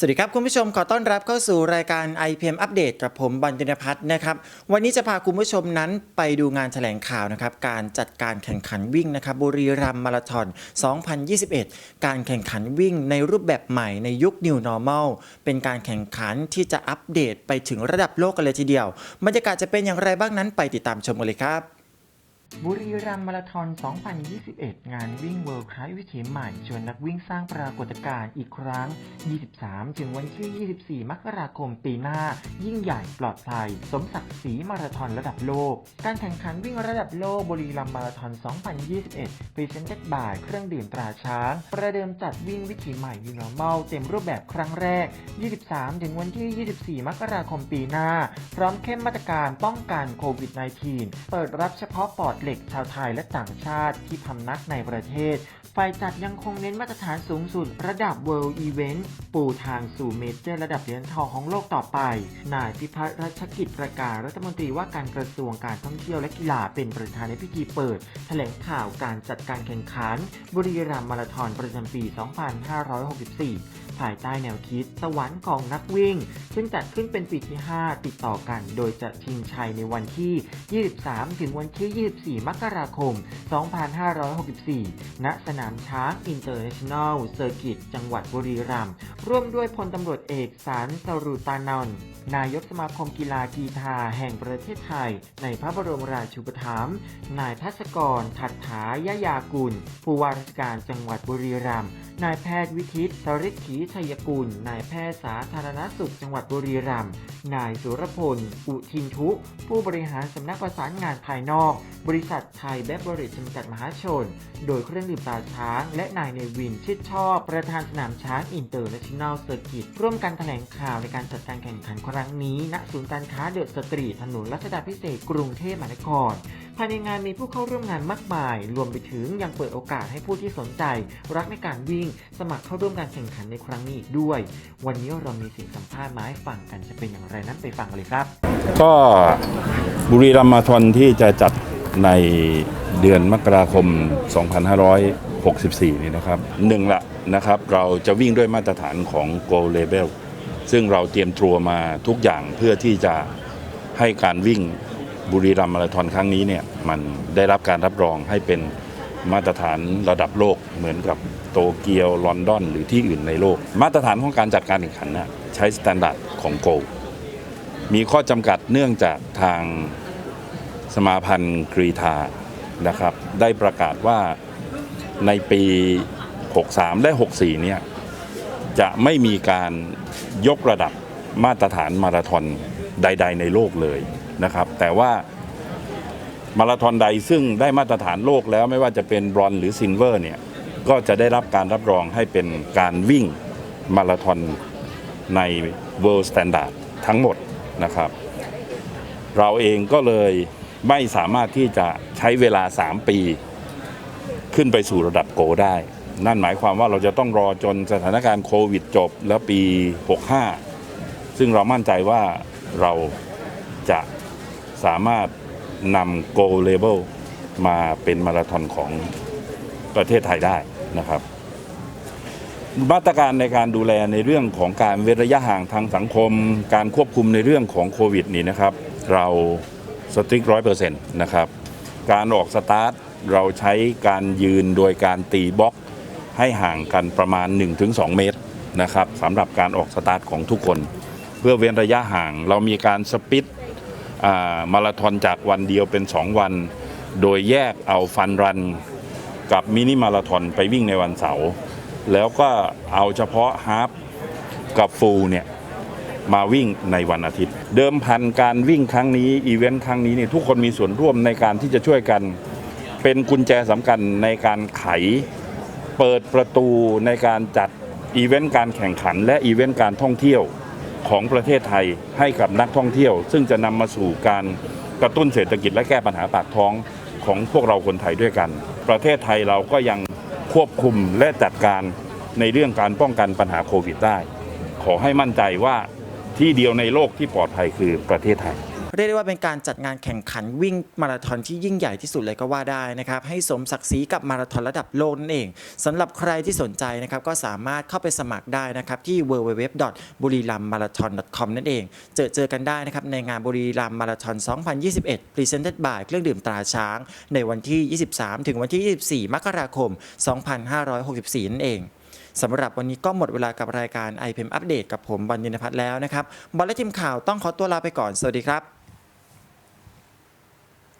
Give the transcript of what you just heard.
สวัสดีครับคุณผู้ชมขอต้อนรับเข้าสู่รายการ IPM อัปเดตกับผมบอลยนพัฒน์นะครับวันนี้จะพาคุณผู้ชมนั้นไปดูงานแถลงข่าวนะครับการจัดการแข่งขันวิ่งนะครับบุรีรัมย์มาราธอน 2021 การแข่งขันวิ่งในรูปแบบใหม่ในยุค New Normal เป็นการแข่งขันที่จะอัปเดตไปถึงระดับโลกกันเลยทีเดียวบรรยากาศจะเป็นอย่างไรบ้างนั้นไปติดตามชมกันเลยครับ บุรีรัมย์มาราธอน 2021 งานวิ่งเวิลด์คลายวิถีใหม่ ชวนนักวิ่งสร้างปรากฏการณ์อีกครั้ง 23 ถึงวันที่ 24 มกราคมปีหน้า ยิ่งใหญ่ปลอดภัย สมศักดิ์ศรีมาราธอนระดับโลก การแข่งขันวิ่งระดับโลกบุรีรัมย์มาราธอน 2021 Presented by เครื่องดื่มตราช้าง ประเดิมจัดวิ่งวิถีใหม่ New Normal เต็มรูปแบบครั้งแรก 23 ถึงวันที่ 24 มกราคมปีหน้า พร้อมเข้มมาตรการป้องกันโควิด -19 เปิดรับเฉพาะปอดเหล็กชาวไทยและต่างชาติที่พำนักในประเทศ ฝ่ายจัดยังคงเน้นมาตรฐานสูงสุดระดับ World Event ปูทางสู่เมเจอร์ระดับเหรียญทองของโลกต่อไป นายพิพัฒน์รัชกิจประกาศรัฐมนตรีว่าการกระทรวงการท่องเที่ยวและกีฬาเป็นประธานในพิธีเปิด แถลงข่าวการจัดการแข่งขัน บุรีรัมย์มาราธอนประจำปี 2564 ภายใต้แนวคิด สวรรค์ของนักวิ่ง ซึ่งจัดขึ้นเป็นปีที่ 5 ติดต่อกัน โดยจะชิงชัยในวันที่ 23 ถึงวันที่ 24 มกราคม 2564 ณ สนามช้างอินเตอร์เนชั่นแนลเซอร์กิต จังหวัดบุรีรัมย์ ร่วมด้วยพลตำรวจเอกสารสรุตานนท์นายกสมาคมกีฬากีฬาแห่งประเทศไทย ในพระบรมราชูปถัมภ์ นายทัศกร ถัดถายายากุล ผู้ว่าราชการจังหวัดบุรีรัมย์ นายแพทย์วิทิตสริขีชัยกุล นายแพทย์สาธารณสุขจังหวัดบุรีรัมย์ นายสุรพล อุทินทุ ผู้บริหารสำนักประสานงานภายนอก บริษัทไทยแบเบร์เรจจำกัดมหาชน โดยเครื่องดื่มตาช้าง และนายเนวินชิดชอบ ประธานสนามช้างอินเตอร์เนชั่นแนลเซอร์กิตร่วมกันแถลงข่าวในการจัดการแข่งขันครั้งนี้ณศูนย์การค้าเดอะสตรีถนนรัชดาพิเศษกรุงเทพมหานคร ภายในงานมีผู้เข้าร่วมงานมากมาย รวมไปถึงยังเปิดโอกาสให้ผู้ที่สนใจ รักในการวิ่ง สมัครเข้าร่วมการแข่งขันในครั้งนี้อีกด้วย วันนี้เรามีเสียงสัมภาษณ์มาให้ฟังกันจะเป็นอย่างไรนั้นไปฟังเลยครับ ก็บุรีรัมย์มาราธอนที่จะจัดในเดือนมกราคม 2564 นี่นะครับหนึ่งละนะครับ เราจะวิ่งด้วยมาตรฐานของ Go Label ซึ่งเราเตรียมตัวมาทุกอย่างเพื่อที่จะให้การวิ่ง บุรีรัมย์มาราธอนครั้งนี้เนี่ยมันได้รับการรับรองให้เป็นมาตรฐานระดับโลกเหมือนกับโตเกียวลอนดอน หรือที่อื่นในโลก มาตรฐานของการจัดการแข่งขันนะใช้สแตนดาร์ดของ Go มีข้อจำกัดเนื่องจากทางสมาพันธ์กรีธานะครับ ได้ประกาศว่าในปี 63 และ 64 เนี่ย จะไม่มีการยกระดับมาตรฐานมาราธอนใด ๆ ในโลกเลย นะครับ แต่ว่ามาราธอนใดซึ่งได้มาตรฐานโลกแล้วไม่ว่าจะเป็นบรอนหรือซิลเวอร์เนี่ยก็จะได้รับการรับรองให้เป็นการวิ่งมาราธอนใน World Standard ทั้งหมดนะครับ เราเองก็เลยไม่สามารถที่จะใช้เวลา 3 ปี ขึ้นไปสู่ระดับโกได้ นั่นหมายความว่าเราจะต้องรอจนสถานการณ์โควิดจบแล้วปี 65 ซึ่งเรามั่นใจว่าเราจะ สามารถนำโกเลเ l มาเป็นมาราธอนของประเทศไทยได้นะครับ มาตรการในการดูแลในเรื่องของการเว้นระยะห่างทางสังคม การควบคุมในเรื่องของโควิดนี่นะครับ เราสตริกร้อยเปอร์เซ็นต์นะครับ การออกสตาร์ทเราใช้การยืนโดยการตีบล็อกให้ห่างกันประมาณ 1-2 เมตรนะครับสำหรับการออกสตาร์ทของทุกคน เพื่อเว้นระยะห่างเรามีการสปิด มาราธอนจากวันเดียวเป็น 2 วัน โดยแยกเอาฟันรันกับมินิมาราธอนไปวิ่งในวันเสาร์แล้วก็เอาเฉพาะฮาฟกับฟูลเนี่ยมาวิ่งในวันอาทิตย์ เดิมพันการวิ่งครั้งนี้อีเวนต์ครั้งนี้เนี่ยทุกคนมีส่วนร่วมในการที่จะช่วยกัน เป็นกุญแจสำคัญในการไข เปิดประตูในการจัดอีเวนต์การแข่งขัน และอีเวนต์การท่องเที่ยว ของประเทศไทยให้กับนักท่องเที่ยว ซึ่งจะนำมาสู่การกระตุ้นเศรษฐกิจและแก้ปัญหาปากท้องของพวกเราคนไทยด้วยกัน ประเทศไทยเราก็ยังควบคุมและจัดการในเรื่องการป้องกันปัญหาโควิดได้ ขอให้มั่นใจว่าที่เดียวในโลกที่ปลอดภัยคือประเทศไทย เรียกได้ว่าเป็นการจัดงานแข่งขันวิ่งมาราธอนที่ยิ่งใหญ่ที่สุดเลยก็ว่าได้นะครับ ให้สมศักดิ์ศรีกับมาราธอนระดับโลกนั่นเองสำหรับใครที่สนใจนะครับก็สามารถเข้าไปสมัครได้นะครับที่ www. บุรีรัมมาราธอน .com นั่นเอง เจอเจอกันได้นะครับในงานบุรีรัมมาราธอน 2021 Presented by เครื่องดื่มตราช้าง ในวันที่ 23 ถึงวันที่ 24 มกราคม 2564 นั่นเองสำหรับวันนี้ก็หมดเวลากับรายการ i p m อัปเดตกับผมบอลยินพัฒน์แล้วนะครับ บอลและทีมข่าวต้องขอตัวลาไปก่อน สวัสดีครับ